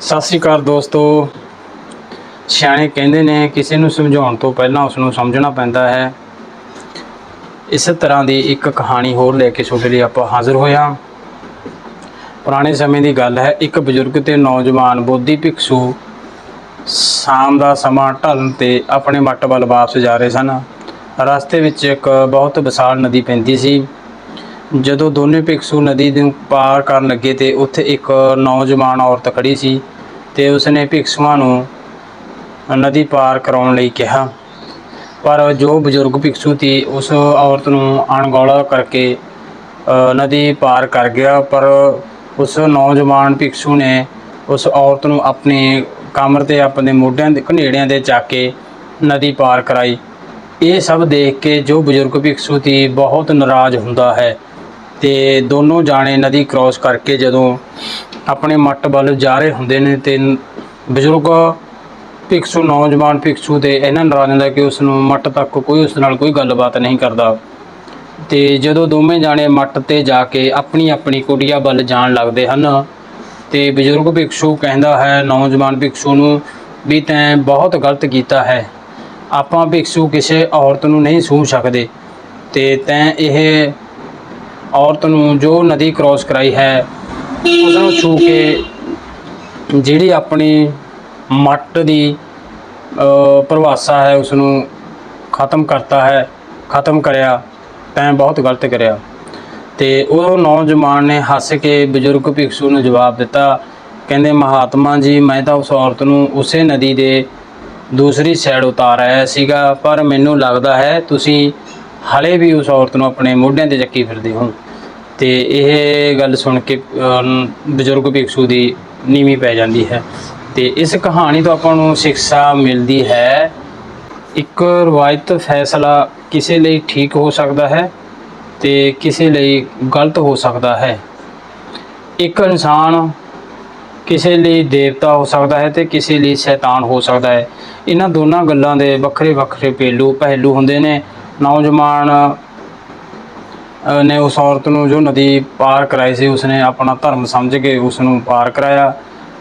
ਸਤਿ ਸ਼੍ਰੀ ਅਕਾਲ ਦੋਸਤੋ। ਸਿਆਣੇ ਕਹਿੰਦੇ ਨੇ ਕਿਸੇ ਨੂੰ ਸਮਝਾਉਣ ਤੋਂ ਪਹਿਲਾਂ ਉਸ ਨੂੰ ਸਮਝਣਾ ਪੈਂਦਾ ਹੈ। ਇਸ ਤਰ੍ਹਾਂ ਦੀ ਇੱਕ ਕਹਾਣੀ ਹੋਰ ਲੈ ਕੇ ਤੁਹਾਡੇ ਲਈ ਆਪਾਂ ਹਾਜ਼ਰ ਹੋਇਆ। ਪੁਰਾਣੇ ਸਮੇਂ ਦੀ ਗੱਲ ਹੈ, ਇੱਕ ਬਜ਼ੁਰਗ ਤੇ ਨੌਜਵਾਨ ਬੋਧੀ ਭਿਕਸ਼ੂ ਸ਼ਾਮ ਦਾ ਸਮਾਂ ਢਲਣ ਤੇ ਆਪਣੇ ਮੱਟ ਵੱਲ ਵਾਪਸ ਜਾ ਰਹੇ ਸਨ। ਰਸਤੇ ਵਿੱਚ ਇੱਕ ਬਹੁਤ ਵਿਸ਼ਾਲ ਨਦੀ ਪੈਂਦੀ ਸੀ। ਜਦੋਂ ਦੋਨੇ ਭਿਕਸ਼ੂ ਨਦੀ ਨੂੰ ਪਾਰ ਕਰਨ ਲੱਗੇ ਤੇ ਉੱਥੇ ਇੱਕ ਨੌਜਵਾਨ ਔਰਤ ਖੜੀ ਸੀ ਤੇ ਉਸਨੇ ਭਿਕਸ਼ੂਆਂ ਨੂੰ ਨਦੀ ਪਾਰ ਕਰਾਉਣ ਲਈ ਕਿਹਾ। ਪਰ ਜੋ ਬਜ਼ੁਰਗ ਭਿਕਸ਼ੂ ਸੀ, ਉਸ ਔਰਤ ਨੂੰ ਅਣਗੌਲਾ ਕਰਕੇ ਨਦੀ ਪਾਰ ਕਰ ਗਿਆ। ਪਰ ਉਸ ਨੌਜਵਾਨ ਭਿਕਸ਼ੂ ਨੇ ਉਸ ਔਰਤ ਨੂੰ ਆਪਣੇ ਕਮਰ ਤੇ, ਆਪਣੇ ਮੋਢਿਆਂ ਦੇ, ਘਨੇੜਿਆਂ ਦੇ ਚੱਕ ਕੇ ਨਦੀ ਪਾਰ ਕਰਾਈ। ਇਹ ਸਭ ਦੇਖ ਕੇ ਜੋ ਬਜ਼ੁਰਗ ਭਿਕਸ਼ੂ ਸੀ, ਬਹੁਤ ਨਾਰਾਜ਼ ਹੁੰਦਾ ਹੈ। ਤੇ ਦੋਨੋਂ ਜਾਣੇ ਨਦੀ ਕ੍ਰਾਸ ਕਰਕੇ ਜਦੋਂ ਆਪਣੇ ਮੱਟ ਵੱਲ ਜਾ ਰਹੇ ਹੁੰਦੇ ਨੇ ਤੇ ਬਜ਼ੁਰਗ ਭਿਕਸ਼ੂ, ਨੌਜਵਾਨ ਭਿਕਸ਼ੂ ਤੇ ਇਹਨਾਂ ਨਾਰਾਜ਼ ਹੁੰਦਾ ਕਿ ਉਸ ਨੂੰ ਮੱਟ ਤੱਕ ਕੋਈ ਉਸ ਨਾਲ ਕੋਈ ਗੱਲਬਾਤ ਨਹੀਂ ਕਰਦਾ। ਤੇ ਜਦੋਂ ਦੋਵੇਂ ਜਾਣੇ ਮੱਟ ਤੇ ਜਾ ਕੇ ਆਪਣੀ ਆਪਣੀ ਕੁਟੀਆ ਵੱਲ ਜਾਣ ਲੱਗਦੇ ਹਨ, ਤੇ ਬਜ਼ੁਰਗ ਭਿਕਸ਼ੂ ਕਹਿੰਦਾ ਹੈ, ਨੌਜਵਾਨ ਭਿਕਸ਼ੂ ਨੂੰ ਵੀ ਤੈਂ ਬਹੁਤ ਗਲਤ ਕੀਤਾ ਹੈ। ਆਪਾਂ ਭਿਕਸ਼ੂ ਕਿਸੇ ਔਰਤ ਨੂੰ ਨਹੀਂ ਛੂਹ ਸਕਦੇ ਤੇ ਤੈਂ ਇਹ ਔਰਤ ਨੂੰ ਜੋ ਨਦੀ ਕ੍ਰਾਸ ਕਰਾਈ ਹੈ ਉਸ ਨੂੰ ਛੂ ਕੇ ਜਿਹੜੀ ਆਪਣੀ ਮੱਟ ਦੀ ਪਰਵਾਸਾ ਹੈ ਉਸ ਨੂੰ ਖਤਮ ਕਰਤਾ ਹੈ, ਖਤਮ ਕਰਿਆ, ਤੈਂ ਬਹੁਤ ਗਲਤ ਕਰਿਆ। ਤੇ ਉਹ ਨੌਜਵਾਨ ਨੇ ਹੱਸ ਕੇ ਬਜ਼ੁਰਗ ਭਿਕਸ਼ੂ ਨੂੰ ਜਵਾਬ ਦਿੱਤਾ, ਕਹਿੰਦੇ, ਮਹਾਤਮਾ ਜੀ, ਮੈਂ ਤਾਂ ਉਸ ਔਰਤ ਨੂੰ ਉਸੇ ਨਦੀ ਦੇ ਦੂਸਰੀ ਸਾਈਡ ਉਤਾਰ ਆਇਆ ਸੀਗਾ, ਪਰ ਮੈਨੂੰ ਲੱਗਦਾ ਹੈ ਤੁਸੀਂ ਹਲੇ ਵੀ ਉਸ ਔਰਤ ਨੂੰ ਆਪਣੇ ਮੋਢਿਆਂ ਤੇ ਚੱਕੀ ਫਿਰਦੇ ਹੋ। ਤੇ ਇਹ ਗੱਲ ਸੁਣ ਕੇ ਬਜ਼ੁਰਗ ਭਿਕਸ਼ੂ ਦੀ ਨੀਵੀਂ ਪੈ ਜਾਂਦੀ ਹੈ। ਤੇ ਇਸ ਕਹਾਣੀ ਤੋਂ ਆਪਾਂ ਨੂੰ ਸਿੱਖਿਆ ਮਿਲਦੀ ਹੈ। ਇੱਕ ਰਵਾਇਤ ਫੈਸਲਾ ਕਿਸੇ ਲਈ ਠੀਕ ਹੋ ਸਕਦਾ ਹੈ ਤੇ ਕਿਸੇ ਲਈ ਗਲਤ ਹੋ ਸਕਦਾ ਹੈ। ਇੱਕ ਇਨਸਾਨ ਕਿਸੇ ਲਈ ਦੇਵਤਾ ਹੋ ਸਕਦਾ ਹੈ ਤੇ ਕਿਸੇ ਲਈ ਸ਼ੈਤਾਨ ਹੋ ਸਕਦਾ ਹੈ। ਇਹਨਾਂ ਦੋਨਾਂ ਗੱਲਾਂ ਦੇ ਵੱਖਰੇ ਵੱਖਰੇ ਪਹਿਲੂ ਪਹਿਲੂ ਹੁੰਦੇ ਨੇ। ਨੌਜਵਾਨ ਨੇ ਉਸ ਔਰਤ ਨੂੰ ਜੋ ਨਦੀ ਪਾਰ ਕਰਾਈ ਸੀ, ਉਸਨੇ ਆਪਣਾ ਧਰਮ ਸਮਝ ਕੇ ਉਸ ਨੂੰ ਪਾਰ ਕਰਾਇਆ,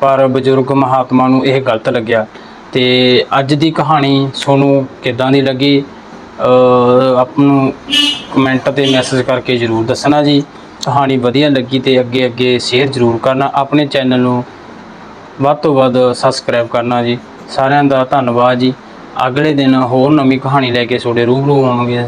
ਪਰ ਬਜ਼ੁਰਗ ਮਹਾਤਮਾ ਨੂੰ ਇਹ ਗਲਤ ਲੱਗਿਆ। ਤੇ ਅੱਜ ਦੀ ਕਹਾਣੀ ਤੁਹਾਨੂੰ ਕਿੱਦਾਂ ਦੀ ਲੱਗੀ? ਆਪ ਨੂੰ ਕਮੈਂਟ ਤੇ ਮੈਸੇਜ ਕਰਕੇ ਜਰੂਰ ਦੱਸਣਾ ਜੀ। ਕਹਾਣੀ ਵਧੀਆ ਲੱਗੀ ਤੇ ਅੱਗੇ ਅੱਗੇ ਸ਼ੇਅਰ ਜਰੂਰ ਕਰਨਾ। ਆਪਣੇ ਚੈਨਲ ਨੂੰ ਵੱਧ ਤੋਂ ਵੱਧ ਸਬਸਕ੍ਰਾਈਬ ਕਰਨਾ ਜੀ। ਸਾਰਿਆਂ ਦਾ ਧੰਨਵਾਦ ਜੀ। ਅਗਲੇ ਦਿਨ ਹੋਰ ਨਵੀਂ ਕਹਾਣੀ ਲੈ ਕੇ ਤੁਹਾਡੇ ਰੂਬਰੂ ਹੋਵਾਂਗੇ।